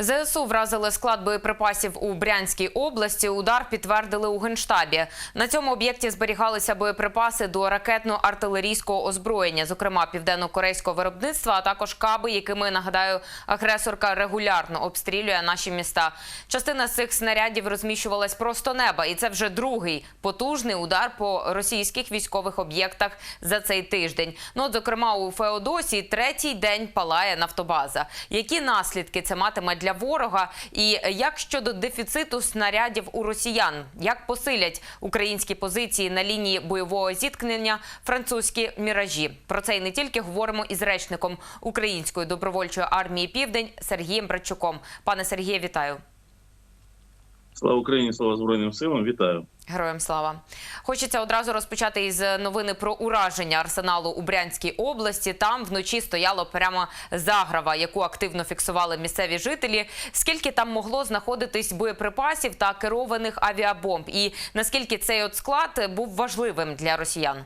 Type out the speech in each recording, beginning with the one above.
ЗСУ вразили склад боєприпасів у Брянській області. Удар підтвердили у генштабі. На цьому об'єкті зберігалися боєприпаси до ракетно-артилерійського озброєння, зокрема південно-корейського виробництва, а також каби, якими нагадаю, агресорка регулярно обстрілює наші міста. Частина з цих снарядів розміщувалась просто неба, і це вже другий потужний удар по російських військових об'єктах за цей тиждень. Ну, от, зокрема, у Феодосії третій день палає нафтобаза. Які наслідки це матиме для ворога? І як щодо дефіциту снарядів у росіян? Як посилять українські позиції на лінії бойового зіткнення французькі міражі? Про це і не тільки говоримо із речником Української добровольчої армії Південь Сергієм Братчуком. Пане Сергіє, вітаю. Слава Україні, слава Збройним силам. Вітаю. Героям слава. Хочеться одразу розпочати із новини про ураження арсеналу у Брянській області. Там вночі стояло прямо заграва, яку активно фіксували місцеві жителі. Скільки там могло знаходитись боєприпасів та керованих авіабомб, і наскільки цей от склад був важливим для росіян?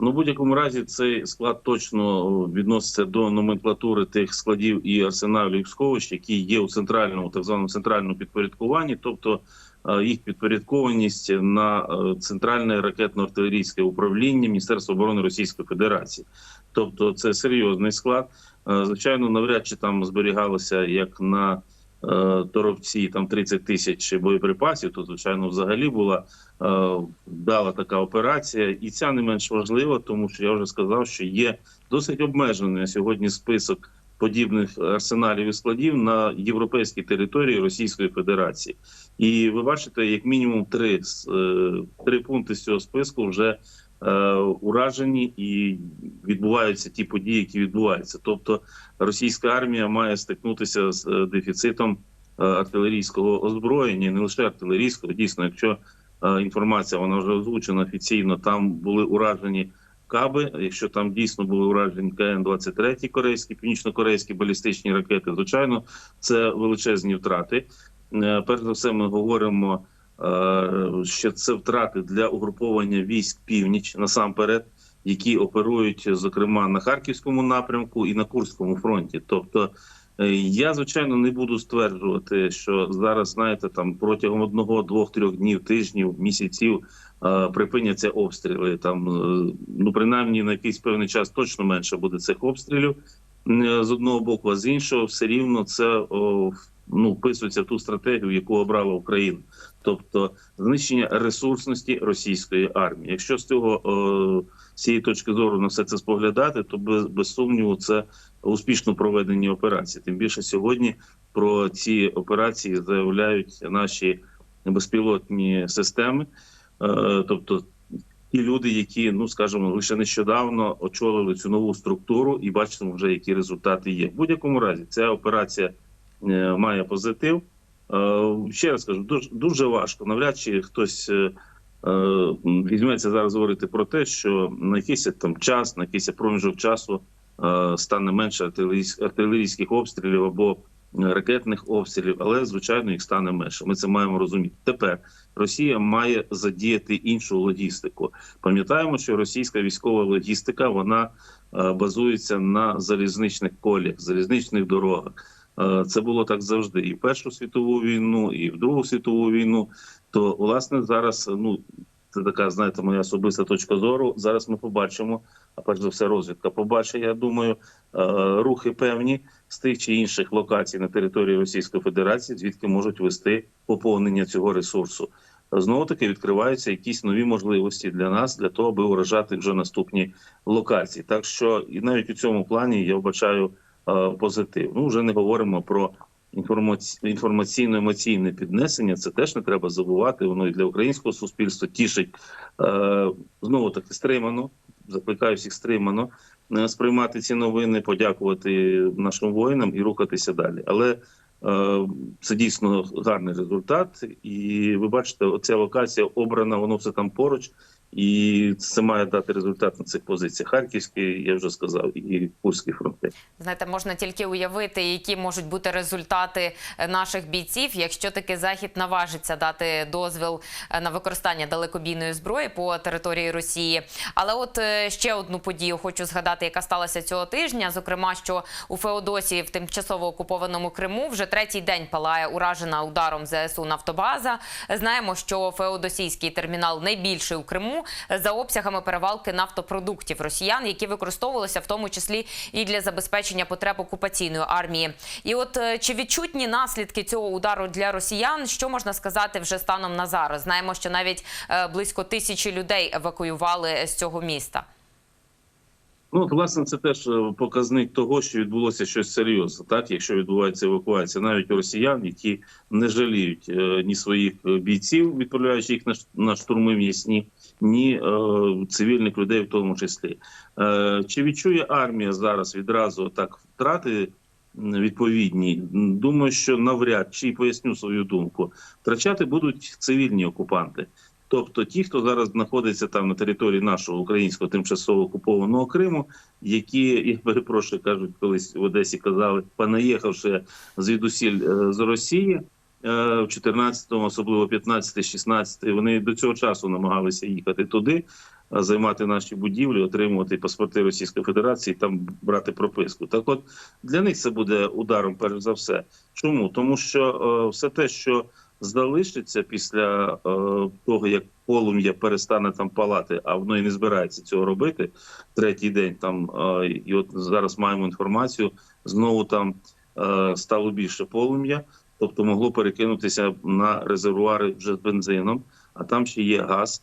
Ну, в будь-якому разі, цей склад точно відноситься до номенклатури тих складів і арсеналів сховищ, які є у центральному, так званому центральному підпорядкуванні, тобто е, їх підпорядкованість на е, центральне ракетно-артилерійське управління Міністерства оборони Російської Федерації. Тобто, це серйозний склад. Е, Звичайно, навряд чи там зберігалося як на е, Торовці там 30 тисяч боєприпасів. То звичайно, взагалі була е, вдала така операція, і ця не менш важлива, тому що я вже сказав, що є досить обмежений сьогодні список подібних арсеналів і складів на європейській території Російської Федерації. І ви бачите, як мінімум три, е, три пункти з цього списку вже уражені і відбуваються ті події, які відбуваються. Тобто російська армія має стикнутися з е, дефіцитом е, артилерійського озброєння, не лише артилерійського. Дійсно, якщо е, інформація вона вже озвучена офіційно, там були уражені каби. Якщо там дійсно були уражені КН-23 корейські, північно-корейські балістичні ракети, звичайно, це величезні втрати. Е, Перш за все, ми говоримо, е, що це втрати для угруповання військ північ насамперед, які оперують зокрема на харківському напрямку і на Курському фронті. Тобто, е, я звичайно не буду стверджувати, що зараз знаєте, там протягом одного, двох, трьох днів, тижнів, місяців е, припиняться обстріли. Там е, ну принаймні на якийсь певний час точно менше буде цих обстрілів е, з одного боку, а з іншого, все рівно це ну вписується в ту стратегію, яку обрала Україна, тобто знищення ресурсності російської армії. Якщо з цього о, з цієї точки зору на все це споглядати, то без, без сумніву це успішно проведені операції. Тим більше сьогодні про ці операції заявляють наші безпілотні системи, Е, тобто ті люди, які ну скажімо, лише нещодавно очолили цю нову структуру, і бачимо вже які результати є. В будь-якому разі ця операція е, має позитив. Е, ще раз кажу, дуже дуже важко. Навряд чи хтось. е, е, Візьметься зараз говорити про те, що на якийсь там час, на якийсь проміжок часу е, стане менше артилерійських обстрілів або ракетних обстрілів, але звичайно їх стане менше. Ми це маємо розуміти. Тепер Росія має задіяти іншу логістику. Пам'ятаємо, що російська військова логістика вона е, базується на залізничних коліях, залізничних дорогах. Е, Це було так завжди, і в Першу світову війну, і в Другу світову війну. То власне зараз ну це така, знаєте, моя особиста точка зору. Зараз ми побачимо. А перш за все, розвідка побачить. Я думаю, е, рухи певні з тих чи інших локацій на території Російської Федерації, звідки можуть вести поповнення цього ресурсу. Знову таки відкриваються якісь нові можливості для нас для того, аби уражати вже наступні локації. Так що і навіть у цьому плані я вбачаю позитив. Ну вже не говоримо про інформаці... інформаційно-емоційне піднесення. Це теж не треба забувати. Воно і для українського суспільства тішить е, знову таки стримано. Закликаю всіх стримано е, сприймати ці новини, подякувати нашим воїнам і рухатися далі. Але е, це дійсно гарний результат, і ви бачите, оця локація обрана, воно все там поруч, І це має дати результат на цих позиціях. Харківський, я вже сказав, і Курський фронти. Знаєте, можна тільки уявити, які можуть бути результати наших бійців, якщо таки захід наважиться дати дозвіл е, на використання далекобійної зброї по території Росії. Але от е, ще одну подію хочу згадати, яка сталася цього тижня. Зокрема, що у Феодосії в тимчасово окупованому Криму вже третій день палає уражена ударом ЗСУ Нафтобаза. Знаємо, що феодосійський термінал найбільший у Криму е, за обсягами перевалки нафтопродуктів росіян, які використовувалися в тому числі і для забезпечення потреб окупаційної армії. І от е, чи відчутні наслідки цього удару для росіян? Що можна сказати вже станом на зараз? Знаємо, що навіть е, близько тисячі людей евакуювали з цього міста. Ну, власне, це теж е, показник того, що відбулося щось серйозне, так якщо відбувається евакуація, навіть росіян, які не жаліють е, ні своїх е, бійців, відправляючи їх на, на штурми м'ясні, ні е, цивільних людей, в тому числі. Е, чи відчує армія зараз відразу так втрати? Відповідні, думаю, що навряд чи поясню свою думку. Втрачати будуть цивільні окупанти. Тобто ті, хто зараз знаходиться там на території нашого українського тимчасово окупованого Криму, які я перепрошую, кажуть, колись в Одесі казали, понаїхавши звідусіль е, з Росії е, в 14-му, особливо 15-16, вони до цього часу намагалися їхати туди, е, займати наші будівлі, отримувати паспорти Російської Федерації, там брати прописку. Так, от для них це буде ударом, перш за все. Чому? Тому що все те, що залишиться після е, того, як полум'я перестане там палати, а воно і не збирається цього робити третій день. Там е, і от зараз маємо інформацію. Знову там е, стало більше полум'я, тобто могло перекинутися на резервуари вже з бензином, а там ще є газ.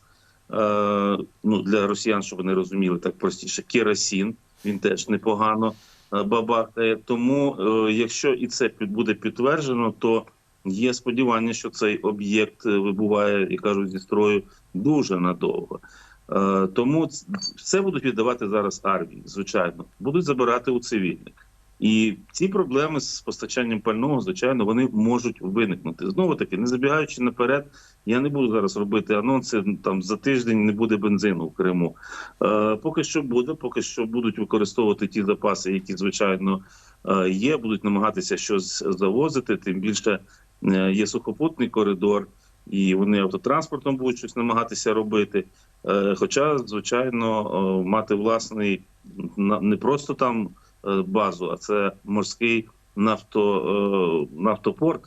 Е, ну для росіян, щоб вони розуміли так простіше, керосин. Він теж непогано е, бабахає. Тому, е, якщо і це буде підтверджено, то є сподівання, що цей об'єкт е, вибуває, як кажуть, зі строю дуже надовго. Е, Тому все будуть віддавати зараз армії, звичайно, будуть забирати у цивільних. І ці проблеми з постачанням пального, звичайно, вони можуть виникнути. Знову таки, не забігаючи наперед, я не буду зараз робити анонси. Там за тиждень не буде бензину в Криму. Е, поки що буде, поки що будуть використовувати ті запаси, які звичайно е, є, будуть намагатися щось завозити. Тим більше є сухопутний коридор, і вони автотранспортом будуть щось намагатися робити. Е, Хоча, звичайно, е, мати власний не просто там е, базу, а це морський нафто, е, нафтопорт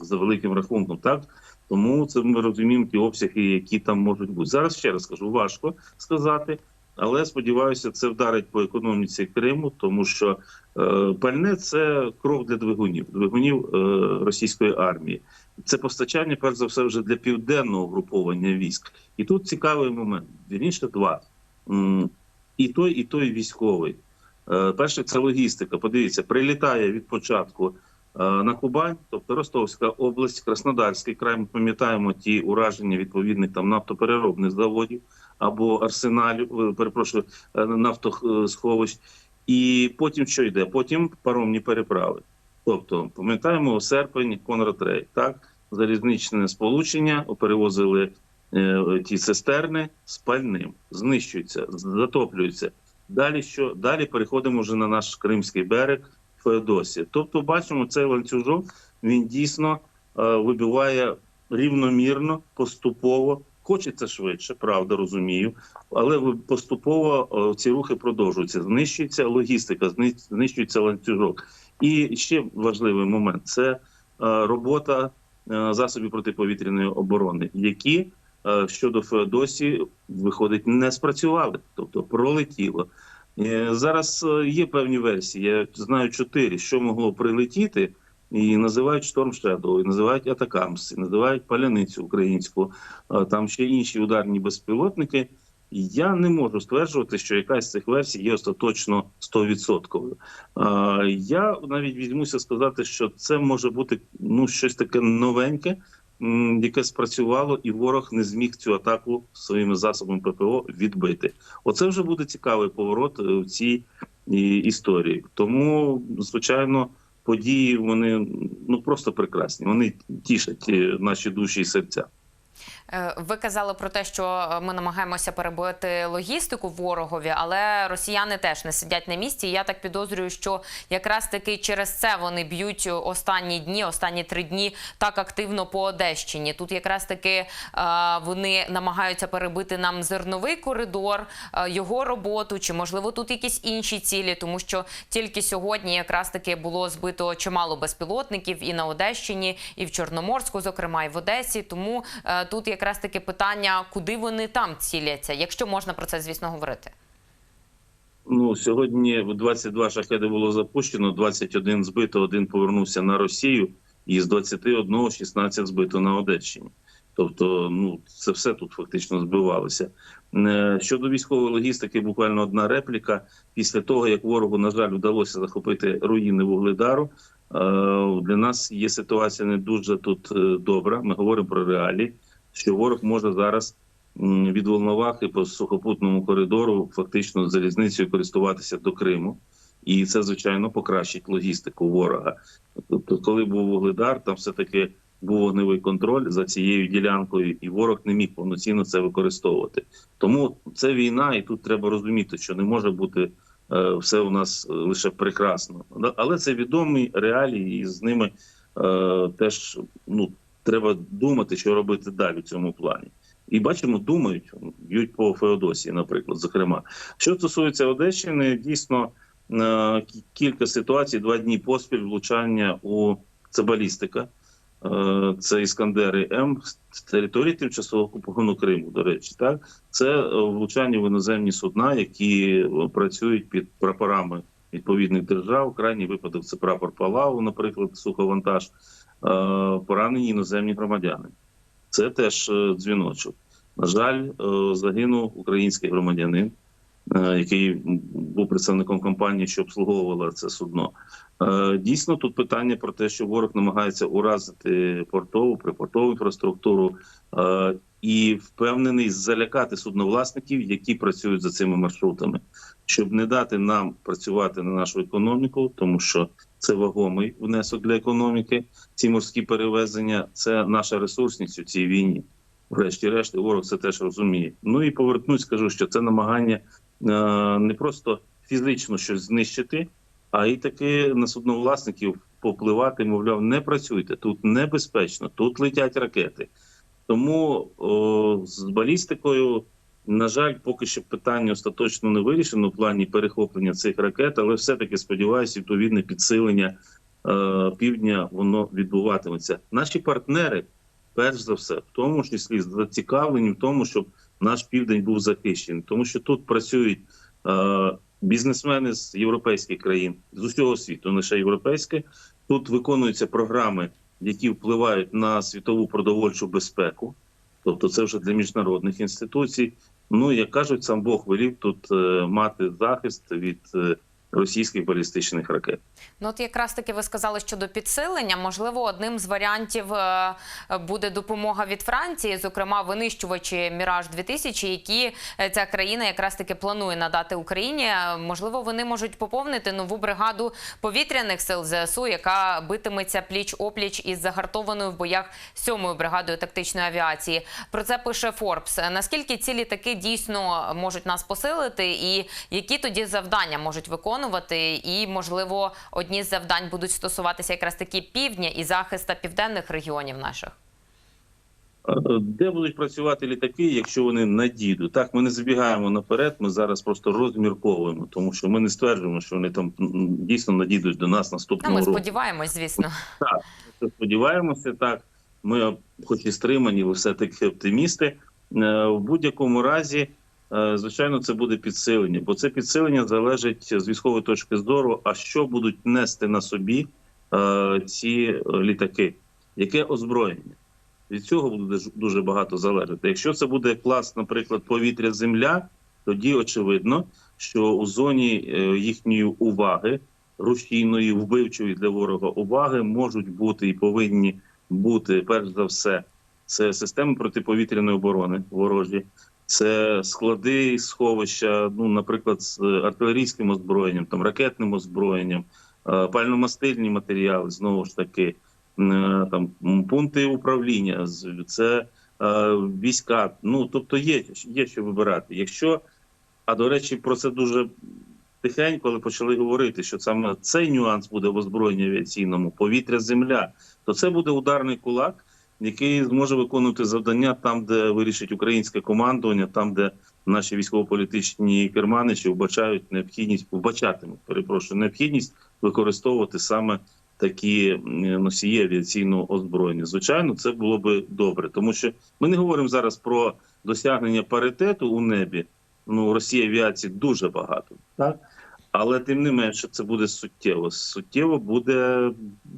за великим рахунком. Так тому це ми розуміємо ті обсяги, які там можуть бути. Зараз ще раз кажу, важко сказати. Але сподіваюся, це вдарить по економіці Криму, тому що е, пальне це кров для двигунів, двигунів е, російської армії. Це постачання, перш за все, вже для південного груповання військ. І тут цікавий момент. Вірніше два. І той, і той військовий. Е, Перше, це логістика. Подивіться, прилітає від початку на Кубань, тобто Ростовська область, Краснодарський край. Ми пам'ятаємо ті ураження відповідних там нафтопереробних заводів або арсеналів, е, перепрошую, е, нафтосховищ. І потім що йде? Потім паромні переправи. Тобто, пам'ятаємо, серпень, Конрад Рей, так, залізничне сполучення, перевозили е, ті цистерни з пальним, знищуються, затоплюються. Далі що? Далі переходимо вже на наш кримський берег Феодосія. Тобто, бачимо, цей ланцюжок він дійсно е, вибиває рівномірно, поступово. Хочеться швидше, правда, розумію, але поступово е, ці рухи продовжуються. Знищується логістика, знищується ланцюжок. І ще важливий момент це е, робота е, засобів протиповітряної оборони, які щодо Феодосії виходить не спрацювали, тобто пролетіло. Зараз є певні версії. Я знаю чотири, що могло прилетіти, і називають Storm Shadow, і називають Атакамс, і називають паляницю українську. Е, Там ще інші ударні безпілотники. Я не можу стверджувати, що якась з цих версій є остаточно 100%. Е, Я навіть візьмуся сказати, що це може бути ну щось таке новеньке, яке спрацювало, і ворог не зміг цю атаку своїми засобами ППО відбити. Оце вже буде цікавий поворот е, в цій історії. Тому, звичайно, події вони ну просто прекрасні. Вони тішать е, наші душі і серця. Е, Ви казали про те, що е, ми намагаємося перебити логістику ворогові, але росіяни теж не сидять на місці. Я так підозрюю, що якраз таки через це вони б'ють останні дні, останні три дні так активно по Одещині. Тут якраз таки е, вони намагаються перебити нам зерновий коридор, його роботу, чи можливо тут якісь інші цілі, тому що тільки сьогодні якраз таки було збито чимало безпілотників і на Одещині, і в Чорноморську, зокрема, і в Одесі. Тому тут якраз таки питання, куди вони там ціляться, якщо можна про це, звісно, говорити. Ну сьогодні 22 шахеди було запущено, 21 збито, один повернувся на Росію, і з 21 16 збито на Одещині. Тобто, ну це все тут фактично збивалося. Е, Щодо військової логістики, буквально одна репліка. Після того, як ворогу, на жаль, вдалося захопити руїни вугледару, е, для нас є ситуація не дуже тут е, добра. Ми говоримо про реалії, що ворог може зараз від Волновахи по сухопутному коридору фактично залізницею користуватися до Криму. І це, звичайно, покращить логістику ворога. Тобто, коли був вугледар, там все-таки був вогневий контроль за цією ділянкою, і ворог не міг повноцінно це використовувати. Тому це війна, і тут треба розуміти, що не може бути е, все у нас е, лише прекрасно. Але це відомі реалії, і з ними е, теж ну, треба думати, що робити далі в цьому плані. І бачимо, думають, б'ють по Феодосії, наприклад, зокрема. Що стосується Одещини, дійсно е, кілька ситуацій, два дні поспіль влучання у це балістика. Е, Це іскандери М з території тимчасово окупованого Криму. До речі, так це е, влучання в іноземні судна, які працюють під прапорами відповідних держав. Крайній випадок це прапор Палау, наприклад, суховантаж, поранені іноземні громадяни. Це теж е, дзвіночок. На жаль, е, загинув український громадянин, е, який був представником компанії, що обслуговувала це судно. Е, Дійсно, тут питання про те, що ворог намагається уразити портову, припортову інфраструктуру е, і впевнений залякати судновласників, які працюють за цими маршрутами, щоб не дати нам працювати на нашу економіку, тому що це вагомий внесок для економіки. Ці морські перевезення це наша ресурсність у цій війні. Врешті-решт, ворог це теж розуміє. Ну і повернусь, скажу, що це намагання е, не просто фізично щось знищити, а й таки на судновласників попливати, мовляв, не працюйте тут небезпечно, тут летять ракети. Тому о, з балістикою, на жаль, поки що питання остаточно не вирішено в плані перехоплення цих ракет, але все-таки сподіваюся, відповідне підсилення е, півдня воно відбуватиметься. Наші партнери, перш за все, в тому числі зацікавлені в тому, щоб наш південь був захищений, тому що тут працюють. Е, бізнесмени з європейських країн з усього світу, не лише європейське. Тут виконуються програми, які впливають на світову продовольчу безпеку, тобто це вже для міжнародних інституцій. Ну як кажуть, сам Бог велів тут е, мати захист від е, російських балістичних ракет. Ну, от якраз таки ви сказали щодо підсилення. Можливо, одним з варіантів е, буде допомога від Франції, зокрема винищувачі Міраж 2000 які е, ця країна якраз таки планує надати Україні. Е, Можливо, вони можуть поповнити нову бригаду повітряних сил ЗСУ, яка битиметься пліч опліч із загартованою в боях сьомою бригадою тактичної авіації. Про це пише Форбс. Наскільки ці літаки дійсно можуть нас посилити, і які тоді завдання можуть виконувати? І можливо, одні з завдань будуть стосуватися якраз таки півдня і захиста південних регіонів наших. Е, Де будуть працювати літаки, якщо вони надійдуть? Так, ми не забігаємо наперед. Ми зараз просто розмірковуємо, тому що ми не стверджуємо, що вони там дійсно надійдуть до нас Ну, наступного ми року. сподіваємось, звісно. Ми сподіваємося, так. Ми, хоч і стримані, ви все таки оптимісти. Е, В будь-якому разі, е, звичайно, це буде підсилення, бо це підсилення залежить з військової точки зору. А що будуть нести на собі е, ці літаки? Яке озброєння? Від цього буде дуже багато залежати. Якщо це буде клас, наприклад, повітря-земля, тоді очевидно, що у зоні е, їхньої уваги, рушійної, вбивчої для ворога уваги, можуть бути і повинні бути перш за все. Це системи протиповітряної оборони ворожі, це склади, сховища, ну, наприклад, з артилерійським озброєнням, там ракетним озброєнням, е, пальномастильні матеріали, знову ж таки, е, там пункти управління, це е, війська. Ну тобто є, є що вибирати. Якщо, а до речі, про це дуже тихенько, коли почали говорити, що саме цей нюанс буде в озброєнні авіаційному повітря, земля, то це буде ударний кулак, який зможе виконувати завдання там, де вирішить українське командування, там, де наші військово-політичні керманичі вбачають необхідність, вбачатимуть, перепрошую, необхідність використовувати саме такі носії авіаційного озброєння. Звичайно, це було би добре, тому що ми не говоримо зараз про досягнення паритету у небі. Ну, Росії авіації дуже багато, так але тим не менше це буде суттєво. Суттєво буде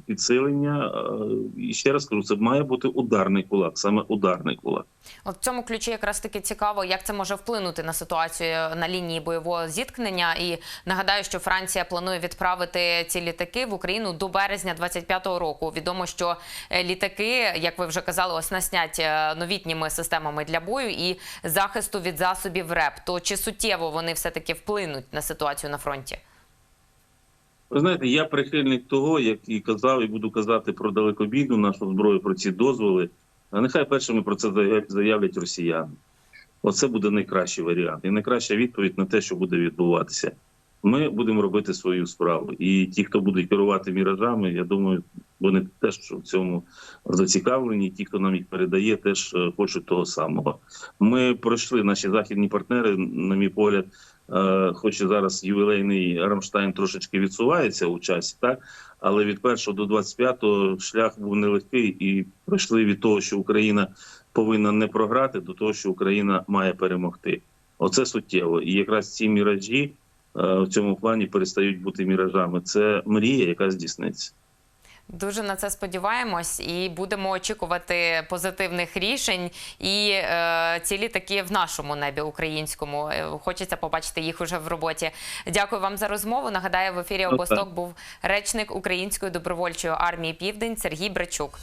підсилення. е, І ще раз кажу, це має бути ударний кулак, саме ударний кулак. От в цьому ключі якраз таки цікаво, як це може вплинути на ситуацію на лінії бойового зіткнення. І нагадаю, що Франція планує відправити ці літаки в Україну до березня 25-го року. Відомо, що е, літаки, як ви вже казали, оснастять е, новітніми системами для бою і захисту від засобів РЕП. То чи суттєво вони все таки вплинуть на ситуацію на фронті? Ви знаєте, я прихильник того, як і казав, і буду казати про далекобійну нашу зброю, про ці дозволи. А нехай першими про це заявлять росіяни. Оце буде найкращий варіант і найкраща відповідь на те, що буде відбуватися. Ми будемо робити свою справу. І ті, хто будуть керувати міражами, я думаю, вони теж в цьому зацікавлені. Ті, хто нам їх передає, теж е, хочуть того самого. Ми пройшли наші західні партнери, на мій погляд, Е, хоч і зараз ювілейний Рамштайн трошечки відсувається у часі, так але від 1 до 25 шлях був нелегкий, і пройшли від того, що Україна повинна не програти, до того, що Україна має перемогти. Оце суттєво. І якраз ці міражі е, в цьому плані перестають бути міражами. Це мрія, яка здійсниться. Дуже на це сподіваємось і будемо очікувати позитивних рішень. І е, ці літаки в нашому небі українському. Е, Хочеться побачити їх уже в роботі. Дякую вам за розмову. Нагадаю, в ефірі Ну, Обосток був речник Української добровольчої армії Південь Сергій Брачук.